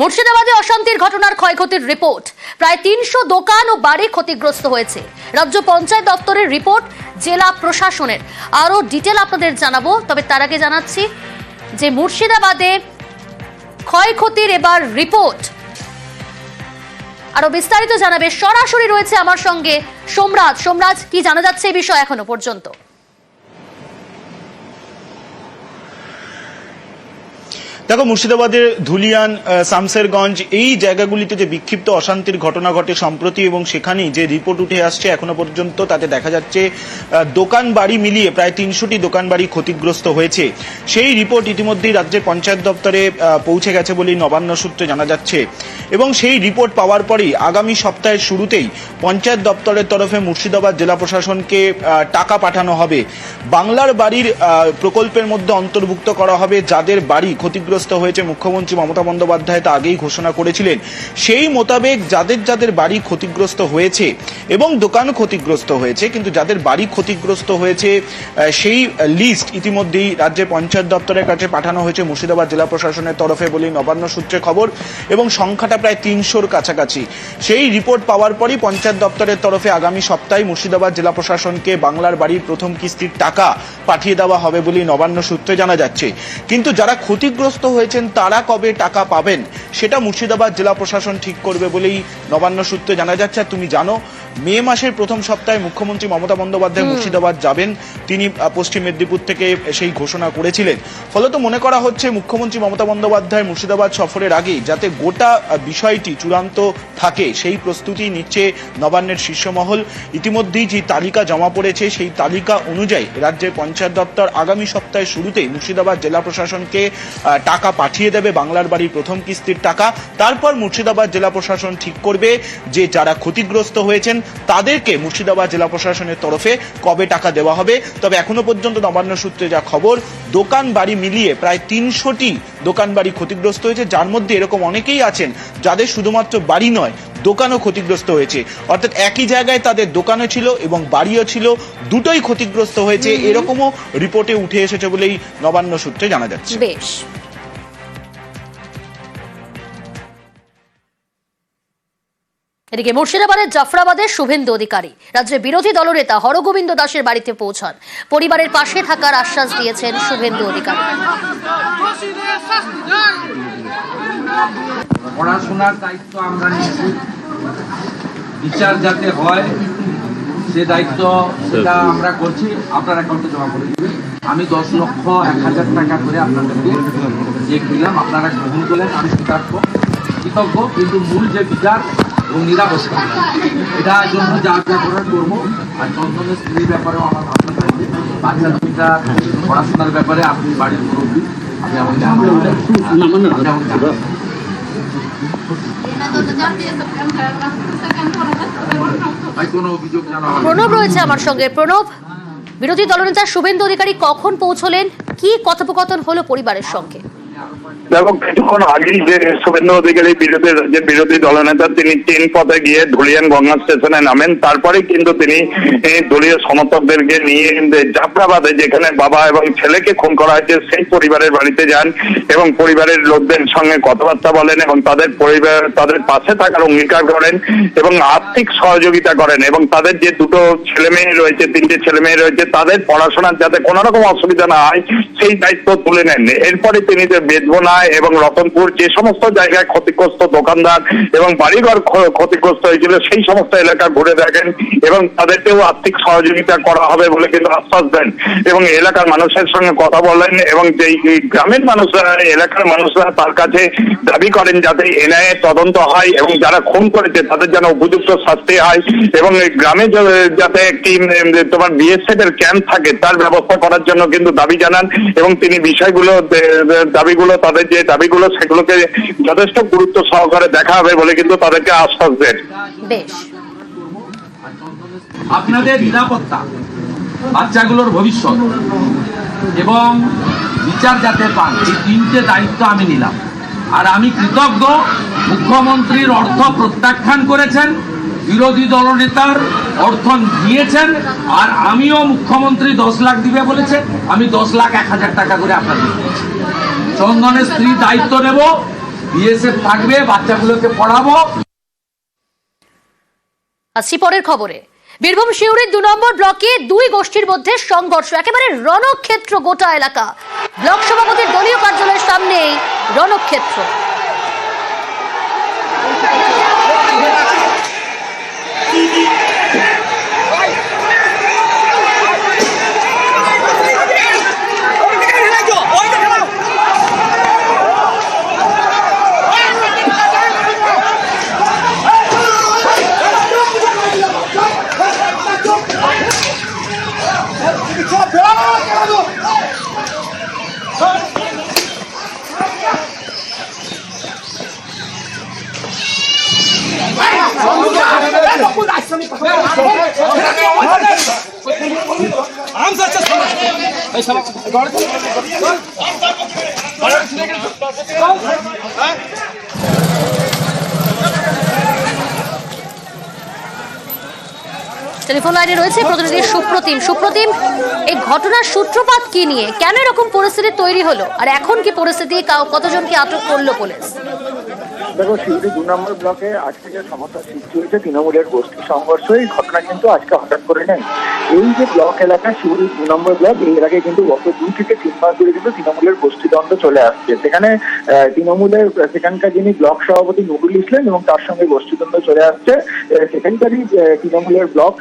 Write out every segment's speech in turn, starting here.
মুর্শিদাবাদে অশান্তির ঘটনার ক্ষয়ক্ষতির রিপোর্ট। প্রায় তিনশো দোকান ও বাড়ি ক্ষতিগ্রস্ত হয়েছে। রাজ্য পঞ্চায়েত দপ্তরের রিপোর্ট জেলা প্রশাসনের। আরও ডিটেল আপনাদের জানাব, তবে তার আগে জানাচ্ছি যে মুর্শিদাবাদে ক্ষয়ক্ষতির এবার রিপোর্ট। আরও বিস্তারিত জানাবে সরাসরি রয়েছে আমার সঙ্গে সোমরাজ। সোমরাজ, কি জানা যাচ্ছে এই বিষয় এখনও পর্যন্ত? দেখো মুর্শিদাবাদের ধুলিয়ান আহ, শামসেরগঞ্জ এই জায়গাগুলিতে যে বিক্ষিপ্ত অশান্তির ঘটনা ঘটে সম্প্রতি এবং সেখানেই যে রিপোর্ট উঠে আসছে এখনও পর্যন্ত তাতে দেখা যাচ্ছে দোকান বাড়ি মিলিয়ে প্রায় তিনশোটি দোকান বাড়ি ক্ষতিগ্রস্ত হয়েছে। সেই রিপোর্ট ইতিমধ্যেই রাজ্যের পঞ্চায়েত দপ্তরে পৌঁছে গেছে বলেই নবান্ন সূত্রে জানা যাচ্ছে। এবং সেই রিপোর্ট পাওয়ার পরেই আগামী সপ্তাহের শুরুতেই পঞ্চায়েত দপ্তরের তরফে মুর্শিদাবাদ জেলা প্রশাসনকে টাকা পাঠানো হবে। বাংলার বাড়ির প্রকল্পের মধ্যে অন্তর্ভুক্ত করা হবে যাদের বাড়ি ক্ষতিগ্রস্ত হয়েছে মুখ্যমন্ত্রী মমতা বন্দ্যোপাধ্যায় তা আগেই ঘোষণা করেছিলেন। সেই মোতাবেক যাদের যাদের বাড়ি ক্ষতিগ্রস্ত হয়েছে এবং দোকান ক্ষতিগ্রস্ত হয়েছে, কিন্তু যাদের বাড়ি ক্ষতিগ্রস্ত হয়েছে সেই লিস্ট ইতিমধ্যেই রাজ্যের পঞ্চায়েত দপ্তরের কাছে পাঠানো হয়েছে, মুর্শিদাবাদ জেলা প্রশাসনের তরফে বলেই নবান্ন সূত্রে খবর এবং সংখ্যাটা প্রায় তিনশোর কাছাকাছি। সেই রিপোর্ট পাওয়ার পরই পঞ্চায়েত দপ্তরের তরফে আগামী সপ্তাহে মুর্শিদাবাদ জেলা প্রশাসনকে বাংলার বাড়ির প্রথম কিস্তির টাকা পাঠিয়ে দেওয়া হবে বলেই নবান্ন সূত্রে জানা যাচ্ছে। কিন্তু যারা ক্ষতিগ্রস্ত হয়েছেন, তারা কবে টাকা পাবেন? সেটা মুর্শিদাবাদ জেলা প্রশাসন ঠিক করবে বলেই নবান্ন সূত্রে জানা যাচ্ছে। তুমি জানো মে মাসের প্রথম সপ্তাহে মুখ্যমন্ত্রী মমতা বন্দ্যোপাধ্যায় মুর্শিদাবাদ যাবেন। তিনি পশ্চিম মেদিনীপুর থেকে সেই ঘোষণা করেছিলেন। ফলত মনে করা হচ্ছে মুখ্যমন্ত্রী মমতা বন্দ্যোপাধ্যায় মুর্শিদাবাদ সফরের আগেই যাতে গোটা বিষয়টি চূড়ান্ত থাকে সেই প্রস্তুতি নিচ্ছে নবান্নের শীর্ষমহল। ইতিমধ্যেই যে তালিকা জমা পড়েছে সেই তালিকা অনুযায়ী রাজ্যের পঞ্চায়েত দপ্তর আগামী সপ্তাহের শুরুতেই মুর্শিদাবাদ জেলা প্রশাসনকে টাকা পাঠিয়ে দেবে বাংলার বাড়ির প্রথম কিস্তির টাকা। তারপর মুর্শিদাবাদ জেলা প্রশাসন ঠিক করবে যে যারা ক্ষতিগ্রস্ত হয়েছেন তাদেরকে মুর্শিদাবাদ জেলা প্রশাসনের তরফে কবে টাকা দেওয়া হবে? তবে এখনও পর্যন্ত নবান্ন সূত্রে যা খবর দোকান বাড়ি মিলিয়ে প্রায় তিনশোটি দোকান বাড়ি ক্ষতিগ্রস্ত হয়েছে যার মধ্যে এরকম অনেকেই আছেন যাদের শুধুমাত্র বাড়ি নয় দোকানও ক্ষতিগ্রস্ত হয়েছে। অর্থাৎ একই জায়গায় তাদের দোকানও ছিল এবং বাড়িও ছিল দুটোই ক্ষতিগ্রস্ত হয়েছে এরকমও রিপোর্টে উঠে এসেছে বলেই নবান্ন সূত্রে জানা যাচ্ছে। বেশ। এদিকে মুর্শিদাবাদের জাফরাবাদের শুভেন্দু অধিকারী। রাজ্যের বিরোধী দলনেতা হরগোবিন্দ দাসের বাড়িতে পৌঁছান। পরিবারের পাশে থাকার আশ্বাস দিয়েছেন শুভেন্দু অধিকারী। পড়াশোনার দায়িত্ব আমরা নিচ্ছি। বিচার যাতে হয়, সে দায়িত্ব সেটা আমরা করছি। আপনার অ্যাকাউন্টে জমা করে দিবেন। আমি দশ লক্ষ এক হাজার টাকা করে আপনাদেরকে চেক দিলাম আপনারা গ্রহণ করলেন, আমি কৃতজ্ঞ কৃতজ্ঞ, কিন্তু মূল যে বিচার এবং নিরাপত্তা এটার জন্য যা যা করার করব। আর চন্দনের স্ত্রীর ব্যাপারেও আমার ভাবনা থাকবে। বাচ্চা দুইটা পড়াশোনার ব্যাপারে আপনি বাড়ির মুরব্বী। আপনি আমাকে। প্রণব রয়েছে আমার সঙ্গে। প্রণব বিরোধী দলনেতা শুভেন্দু অধিকারী কখন পৌঁছলেন? কি কথোপকথন হলো পরিবারের সঙ্গে? এবং কিছুক্ষণ আগেই যে শুভেন্দু অধিকারী বিরোধী রাজ্যের বিরোধী দলনেতা তিনি তিন পথে গিয়ে ধুলিয়ান গঙ্গা স্টেশনে নামেন। তারপরে কিন্তু তিনি দলীয় সমর্থকদেরকে নিয়ে জাফরাবাদে যেখানে বাবা এবং ছেলেকে খুন করা হয়েছে, সেই পরিবারের বাড়িতে যান এবং পরিবারের লোকদের সঙ্গে কথাবার্তা বলেন এবং তাদের পরিবার, তাদের পাশে থাকার অঙ্গীকার করেন এবং আর্থিক সহযোগিতা করেন এবং তাদের যে দুটো ছেলে মেয়ে রয়েছে, তিনটে ছেলে মেয়ে রয়েছে, তাদের পড়াশোনার যাতে কোনো রকম অসুবিধা না হয়, সেই দায়িত্ব তুলে নেন। এরপরে তিনি যে বেদবনা এবং রতনপুর যে সমস্ত জায়গায় ক্ষতিগ্রস্ত দোকানদার এবং বাড়িঘর ক্ষতিগ্রস্ত হয়েছিল, সেই সমস্ত এলাকা ঘুরে দেখেন এবং তাদেরকেও আর্থিক সহযোগিতা করা হবে বলে কিন্তু আশ্বাস দেন। এবং এলাকার মানুষের সঙ্গে কথা বলেন এবং যেই গ্রামের মানুষরা এলাকার মানুষরা তার কাছে দাবি করেন যাতে এনআইএ তদন্ত হয় এবং যারা খুন করেছে তাদের যেন উপযুক্ত শাস্তি হয় এবং গ্রামে যাতে একটি তোমার বিএসএফ এর ক্যাম্প থাকে তার ব্যবস্থা করার জন্য কিন্তু দাবি জানান এবং তিনি বিষয়গুলো দাবিগুলো তাদের যে দাবিগুলো সেগুলোকে যথেষ্ট গুরুত্ব সহকারে দেখা হবে বলে কিন্তু তাদেরকে আশ্বাস দেন। বেশ। আপনাদের নিরাপত্তা বাচ্চাগুলোর ভবিষ্যৎ এবং বিচার যাতে পান এই তিনটে দায়িত্ব আমি নিলাম। আর আমি কৃতজ্ঞ মুখ্যমন্ত্রীর অর্থ প্রত্যাখ্যান করেছেন বিরোধী দলনেতার অর্থ দিয়েছেন আর আমিও মুখ্যমন্ত্রী দশ লাখ দিবে বলেছে আমি দশ লাখ এক হাজার টাকা করে আপনাদের। চন্দনের স্ত্রী দায়িত্ব নেব, বিএসএফ থাকবে, বাচ্চাগুলোকে পড়াবো। আসছি পরের খবরে। বীরভূম শিউরির দু নম্বর ব্লকে দুই গোষ্ঠীর মধ্যে সংঘর্ষ, একেবারে রণক্ষেত্র গোটা এলাকা। ব্লক সভাপতির দলীয় কার্যালয়ের সামনেই রণক্ষেত্র। টেলিফোন লাইনে রয়েছে প্রতিনিধি সুপ্রতিম। সুপ্রতিম, এই ঘটনার সূত্রপাত কি নিয়ে? কেন এরকম পরিস্থিতি তৈরি হলো? আর এখন কি পরিস্থিতি? কতজনকে আটক করল পুলিশ? দেখো শিউরি দু নম্বর ব্লকে আজকে যে সমস্যা সৃষ্টি হয়েছে তৃণমূলের গোষ্ঠী সংঘর্ষ। এই ঘটনা কিন্তু আজকে হঠাৎ করে নেই। এই যে ব্লক এলাকা শিউরি দু নম্বর ব্লক এর আগে কিন্তু গত দুই থেকে তিন মাস ধরে কিন্তু তৃণমূলের গোষ্ঠীদ্বন্দ্ব চলে আসছে। সেখানে তৃণমূলের, সেখানকার যিনি ব্লক সভাপতি নুরুল ইসলাম এবং তার সঙ্গে গোষ্ঠীদ্বন্দ্ব চলে আসছে সেখানকারই তৃণমূলের ব্লক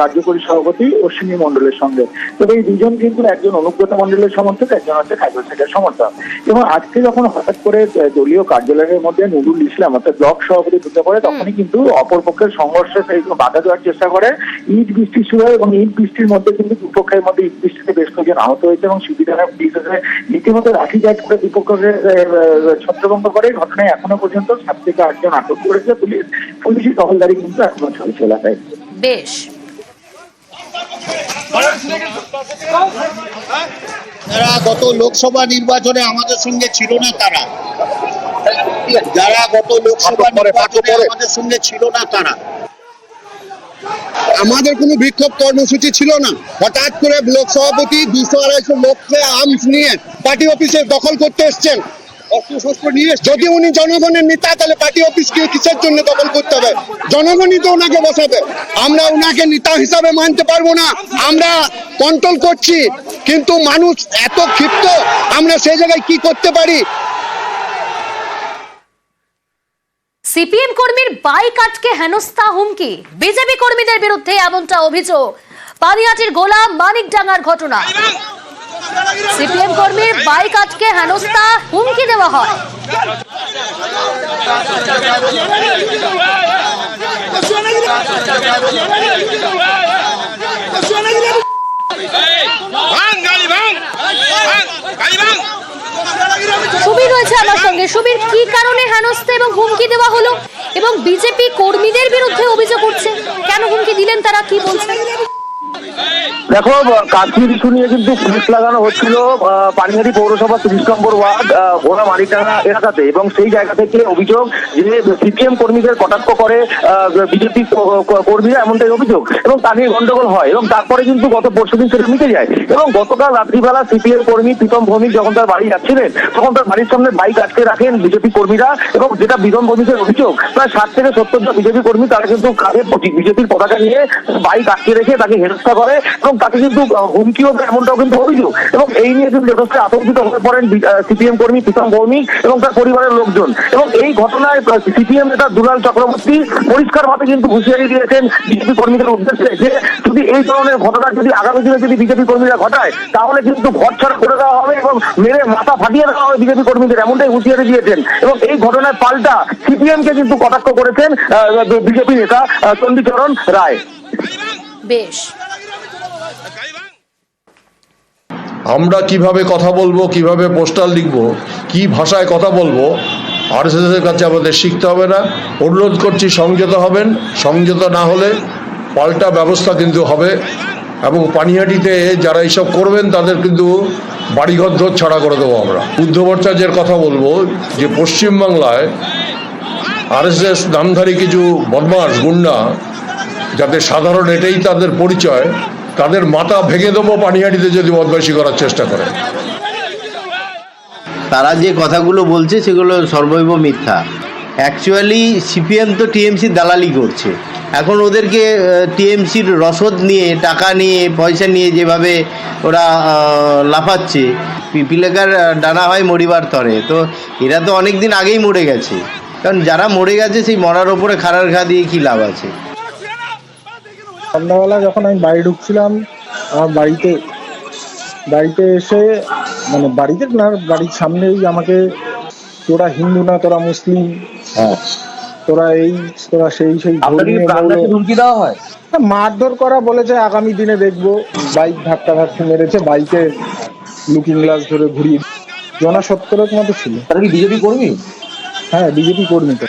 কার্যকরী সভাপতি অশ্বিনী মন্ডলের সঙ্গে। তবে এই দুজন কিন্তু একজন অনুব্রত মন্ডলের সমর্থক, একজন হচ্ছে খাইদুল শেখের সমর্থক। এবং আজকে যখন হঠাৎ করে দলীয় কার্যালয়ের মধ্যে নুরুল ইসলাম অর্থাৎ ব্লক সভাপতি ঢুকে পড়ে তখনই কিন্তু অপর পক্ষের সংঘর্ষে সেই বাধা দেওয়ার চেষ্টা করে। ইট বৃষ্টি শুরু হয় এবং ইট বৃষ্টির মধ্যে কিন্তু দুপক্ষের মধ্যে ইট বৃষ্টিতে বেশ কয়েকজন আহত হয়েছে এবং সুবিধারা পুলিশ এসে রীতিমতো লাঠিচার্জ করে দুপক্ষকে ছত্রভঙ্গ করে। ঘটনায় এখনও পর্যন্ত সাত থেকে আটজন আটক করেছে পুলিশ। পুলিশি টহলদারি কিন্তু এখনও চলছে এলাকায়। বেশ। যারা গত লোকসভা নির্বাচনে আমাদের সঙ্গে ছিল না তারা। যারা গত লোকসভা নির্বাচনে আমাদের সঙ্গে ছিল না তারা। আমাদের কোনো বিক্ষোভ কর্মসূচি ছিল না। হঠাৎ করে ব্লক সভাপতি দুশো আড়াইশো লোককে আর্মস নিয়ে পার্টি অফিসে দখল করতে এসছেন। অস্ত্রশস্ত্র নিয়ে যদি উনি জনগণের নেতা তাহলে পার্টি অফিসকে কিসের জন্য দখল করতে হবে? জনগণই তো ওনাকে বসাবে। আমরা ওনাকে নেতা হিসাবে মানতে পারব না। আমরা কন্ট্রোল করছি। কিন্তু মানুষ এত ক্ষিপ্ত আমরা সেই জায়গায় কি করতে পারি? সিপিএম কর্মীর বাইক আটকে হেনস্থা হুমকি বিজেপি কর্মীদের বিরুদ্ধে এমনটা অভিযোগ পানিয়াটির গোলাম মানিকডাঙ্গার ঘটনা সিপিএম কর্মীর বাইক আটকে হেনস্থা হুমকি দেওয়া হয় ভাঙ গাড়ি ভাঙ ভাঙ গাড়ি ভাঙ সুবীর রয়েছে আমার সঙ্গে। সুবীর, কি কারণে হেনস্থা এবং হুমকি দেওয়া হলো? এবং বিজেপি কর্মীদের বিরুদ্ধে অভিযোগ উঠছে কেন হুমকি দিলেন তারা? কি বলছেন? দেখো কাশ্মীর ইস্যু নিয়ে কিন্তু পুলিশ লাগানো হচ্ছিল আহ, পানিহাটি পৌরসভা তিরিশ নম্বর ওয়ার্ড ভোলা মালিকানা এলাকাতে। এবং সেই জায়গা থেকে অভিযোগ যে সিপিএম কর্মীদের কটাক্ষ করে বিজেপি কর্মীরা এমনটাই অভিযোগ। এবং তা নিয়ে গন্ডগোল হয়। এবং তারপরে কিন্তু গত পরশুদিন সেটা মিটে যায়। এবং গতকাল রাত্রিবেলা সিপিএম কর্মী প্রীতম ভৌমিক যখন তার বাড়ি যাচ্ছিলেন তখন তার বাড়ির সামনে বাইক আটকে রাখেন বিজেপি কর্মীরা। এবং যেটা বিধম ভৌমিকের অভিযোগ প্রায় ষাট থেকে সত্তর জন বিজেপি কর্মী তারা কিন্তু কাঁধে বিজেপির পতাকা নিয়ে বাইক আটকে রেখে তাকে হেনস্থা করে। এবং তাকে কিন্তু হুমকিও দেয় এমনটাও কিন্তু অভিযোগ। এবং এই নিয়ে কিন্তু যথেষ্ট আতঙ্কিত হয়ে পড়েন সিপিএম কর্মী, প্রীতম ভৌমিক এবং তার পরিবারের লোকজন। এবং এই ঘটনায় সিপিএম নেতা দুলাল চক্রবর্তী পরিষ্কারভাবে কিন্তু হুঁশিয়ারি দিয়েছেন বিজেপি কর্মীদের উদ্দেশ্যে যে, যদি এই ধরনের ঘটনা যদি আগামী দিনে যদি বিজেপি কর্মীরা ঘটায়, তাহলে কিন্তু ঘর ছাড়া করে দেওয়া হবে এবং মেরে মাথা ফাটিয়ে দেওয়া হবে বিজেপি কর্মীদের, এমনটাই হুঁশিয়ারি দিয়েছেন। এবং এই ঘটনায় পাল্টা সিপিএম কে কিন্তু কটাক্ষ করেছেন বিজেপি নেতা চণ্ডীচরণ রায়। বেশ। আমরা কীভাবে কথা বলব, কীভাবে পোস্টাল লিখব, কি ভাষায় কথা বলব আরএসএস এর কাছে আমাদের শিখতে হবে না। অনুরোধ করছি, সংযত হবেন। সংযত না হলে পাল্টা ব্যবস্থা কিন্তু হবে। এবং পানিহাটিতে যারা এইসব করবেন, তাদের কিন্তু বাড়িঘর ধর ছাড়া করে দেবো আমরা। বুদ্ধ ভট্টাচার্যের কথা বলব যে, পশ্চিমবাংলায় আরএসএস নামধারী কিছু বদমাস গুন্ডা যাতে সাধারণ এটাই তাদের পরিচয় তাদের মাথা ভেঙে দেবো, পানিহাটিতে যদি বদমাইশি করার চেষ্টা করে। তারা যে কথাগুলো বলছে, সেগুলো সর্বৈব মিথ্যা। অ্যাকচুয়ালি সিপিএম তো টিএমসির দালালি করছে। এখন ওদেরকে টিএমসির রসদ নিয়ে, টাকা নিয়ে, পয়সা নিয়ে যেভাবে ওরা লাফাচ্ছে, পিপিলেকার ডানা হয় মরিবার তরে। তো এরা তো অনেক দিন আগেই মরে গেছে। কারণ যারা মরে গেছে, সেই মরার ওপরে খাড়ার ঘা দিয়ে কী লাভ আছে? সন্ধ্যাবেলা যখন আমি বাড়ি ঢুকছিলাম আমার বাড়িতে বাড়িতে এসে মানে বাড়িতে না বাড়ির সামনেই আমাকে তোরা হিন্দু না তোরা মুসলিম তোরা এই তোরা সেই সেই হুমকি দেওয়া হয়? মারধর করা বলেছে আগামী দিনে দেখব। বাইক ধাক্কা ধাক্কি মেরেছে বাইকে লুকিং গ্লাস ধরে ঘুরিয়ে জনা সত্তরের মতো ছিল। তারা কি বিজেপি কর্মী? হ্যাঁ বিজেপি কর্মী তো।